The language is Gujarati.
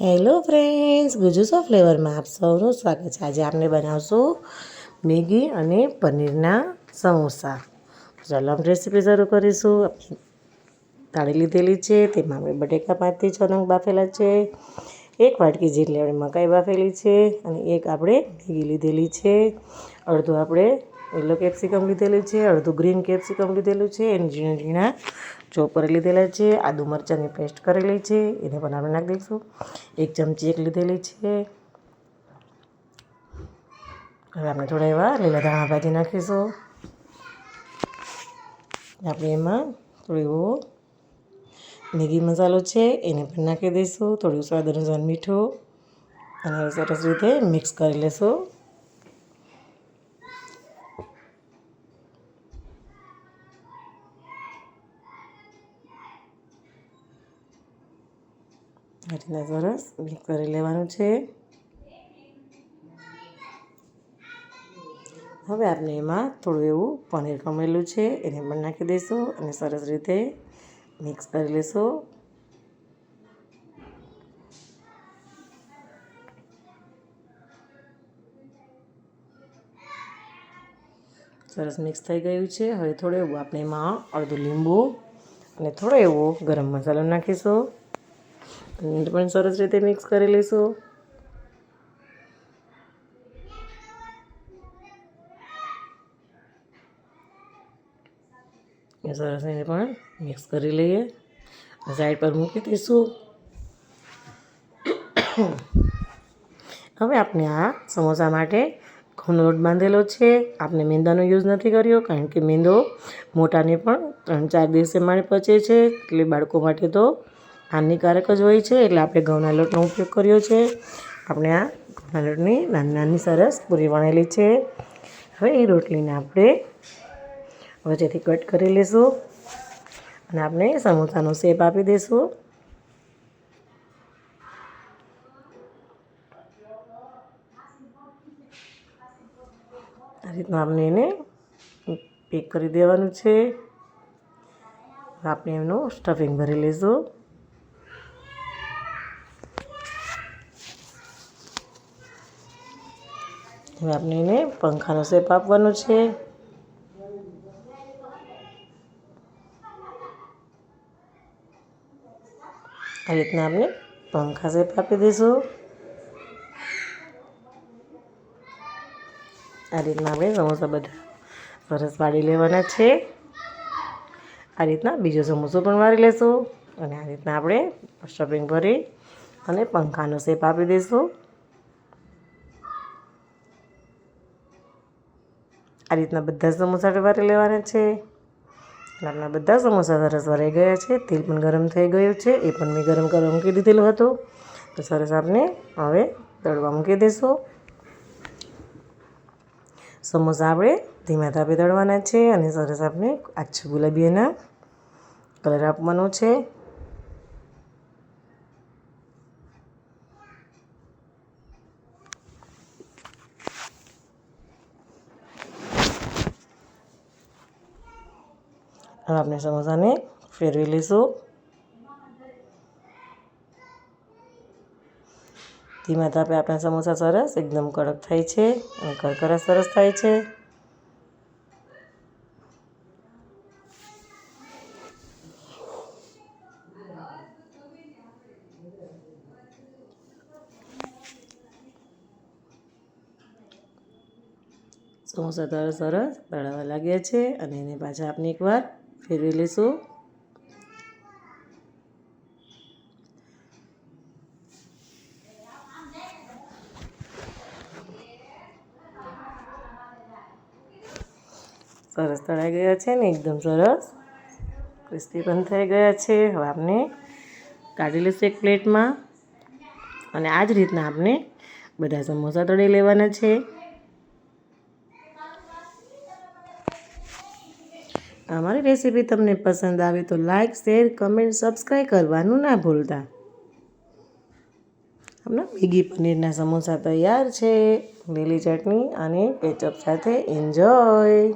હેલો ફ્રેન્ડ્સ ગુજુસો ફ્લેવરમાં આપ સૌનું સ્વાગત છે. આજે આપણે બનાવશું મેગી અને પનીરના સમોસા. ચાલો આપણે રેસીપી શરૂ કરીશું. તાળી લીધેલી છે, તેમાં આપણે બટેકા પાંચથી છ નંગ બાફેલા છે, એક વાટકી જેટલી આપણે મકાઈ બાફેલી છે અને એક આપણે મેગી લીધેલી છે. અડધું આપણે યલો કેપ્સિકમ લીધેલું છે, અડધું ગ્રીન કેપ્સિકમ લીધેલું છે એને ઝીણા ઝીણા ચોપર લીધેલા છે, આદુ મરચાંની પેસ્ટ કરેલી છે, એને પણ આપણે નાખી દઈશું. એક ચમચી એક લીધેલી છે. હવે આપણે થોડા એવા લીલા ધાણા ભાજી નાખીશું. આપણે એમાં થોડો એવો મેગી મસાલો છે, એને પણ નાખી દઈશું. થોડું સ્વાદ અનુસાર મીઠું અને સરસ રીતે મિક્સ કરી લેશું. રીતના સરસ મિક્સ કરી લેવાનું છે હવે આપણે એમાં થોડું એવું પનીર કમેલું છે એને પણ નાખી દઈશું અને સરસ રીતે મિક્સ કરી લઈશું સરસ મિક્સ થઈ ગયું છે હવે થોડું એવું આપણે એમાં અડધું લીંબુ અને થોડો એવો ગરમ મસાલો નાખીશું અને પણ સરસ રીતે મિક્સ કરી લઈશું. એ સરસ એને પણ મિક્સ કરી લઈએ. સાઈડ પર મૂકી દઈશું. હવે આપણે આ સમોસા માટે ઘઉંનો લોટ બાંધેલો છે. આપણે મેંદાનો યુઝ નથી કર્યો કારણ કે મેંદો મોટાને પણ ત્રણ ચાર દિવસે માણે પચે છે. એટલે બાળકો માટે તો હાનિકારક જ હોય છે, એટલે આપણે ઘઉંના લોટનો ઉપયોગ કર્યો છે. આપણે આ ઘઉંના લોટની નાની નાની સરસ પૂરી વણેલી છે. હવે એ રોટલીને આપણે વચ્ચેથી કટ કરી લઈશું અને આપણે સમોસાનો શેપ આપી દઈશું આ રીતના આપણે એને પેક કરી દેવાનું છે. આપણે એનું સ્ટફિંગ ભરી લઈશું હવે આપણે એને પંખાનો શેપ આપવાનો છે. આ રીતના આપણે પંખા શેપ આપી દઈશું. આ રીતના આપણે સમોસા બધા સરસ વાળી લેવાના છે. આ રીતના બીજો સમોસો પણ વાળી લેશું અને આ રીતના આપણે સ્ટફિંગ ભરી અને પંખાનો શેપ આપી દઈશું. આ રીતના બધા સમોસા વારી લેવાના છે. આપણા બધા સમોસા સરસ વરાઈ ગયા છે. તેલ પણ ગરમ થઈ ગયું છે. એ પણ મેં ગરમ કરવા મૂકી દીધેલું હતું. તો સરસ આપણે હવે તળવા મૂકી દઈશું સમોસા આપણે ધીમા તાપે તળવાના છે અને સરસ આપણે આછું ગુલાબી એના કલર આપવાનો છે. હવે આપણે સમોસાને ફેરવી લઈશું ધીમા તાપે આપણા સમોસા સરસ એકદમ કડક થાય છે અને કરકરા સરસ થાય છે સમોસા સરસ સરસ તળાવા લાગ્યા છે અને એને પાછા આપણે એકવાર ફેરવી લઈશું સરસ તળાઈ ગયા છે ને, એકદમ સરસ. ક્રિસ્પી પણ થઈ ગયા છે, હવે આપણે કાઢી લઈશું એક પ્લેટમાં અને આ જ રીતના આપણે બધા સમોસા તળી લેવાના છે. અમારી રેસીપી તમને પસંદ આવે તો લાઇક શેર, કમેન્ટ સબસ્ક્રાઈબ કરવાનું ના ભૂલતા. હમણાં બેગી પનીરના સમોસા તૈયાર છે, લીલી ચટણી અને કેચઅપ સાથે એન્જોય